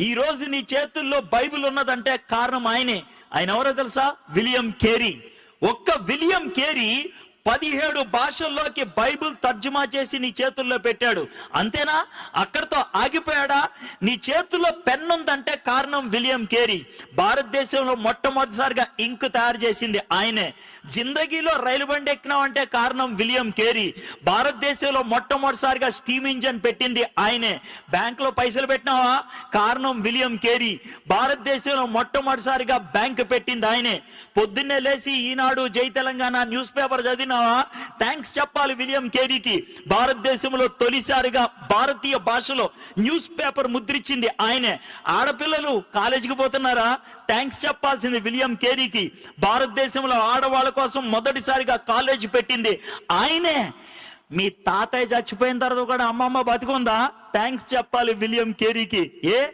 ఈ రోజు నీ చేతుల్లో బైబిల్ ఉన్నదంటే కారణం ఆయనే. ఆయన ఎవరో తెలుసా? William Carey. ఒక్క విలియం కేరీ పదిహేడు భాషల్లోకి బైబిల్ తర్జుమా చేసి నీ చేతుల్లో పెట్టాడు. అంతేనా? అక్కడతో ఆగిపోయాడా? నీ చేతుల్లో పెన్ ఉందంటే కారణం విలియం కేరీ. భారతదేశంలో మొట్టమొదటిసారిగా ఇంక్ తయారు చేసింది ఆయనే. జిందగీలో రైలు బండి ఎక్కినావంటే కారణం విలియం కేరీ. భారతదేశంలో మొట్టమొదటిసారిగా స్టీమ్ ఇంజన్ పెట్టింది ఆయనే. బ్యాంకులో పైసలు పెట్టినావా? కారణం విలియం కేరీ. భారతదేశంలో మొట్టమొదటిసారిగా బ్యాంక్ పెట్టింది ఆయనే. పొద్దున్నే లేచి ఈనాడు జై తెలంగాణ న్యూస్ పేపర్ చదివినావా థ్యాంక్స్ చెప్పాలి విలియం కేరీకి. భారతదేశంలో తొలిసారిగా భారతీయ భాషలో న్యూస్ పేపర్ ముద్రించింది ఆయనే. ఆడపిల్లలు కాలేజీకి పోతున్నారా? థ్యాంక్స్ చెప్పాల్సింది విలియం కేరీకి. భారతదేశంలో ఆడవాళ్ళ కోసం మొదటిసారిగా కాలేజ్ పెట్టింది ఆయనే. మీ తాతయ్య చచ్చిపోయిన తర్వాత కూడా అమ్మమ్మ బతికుందా? థ్యాంక్స్ చెప్పాలి విలియం కేరీకి. ఏ?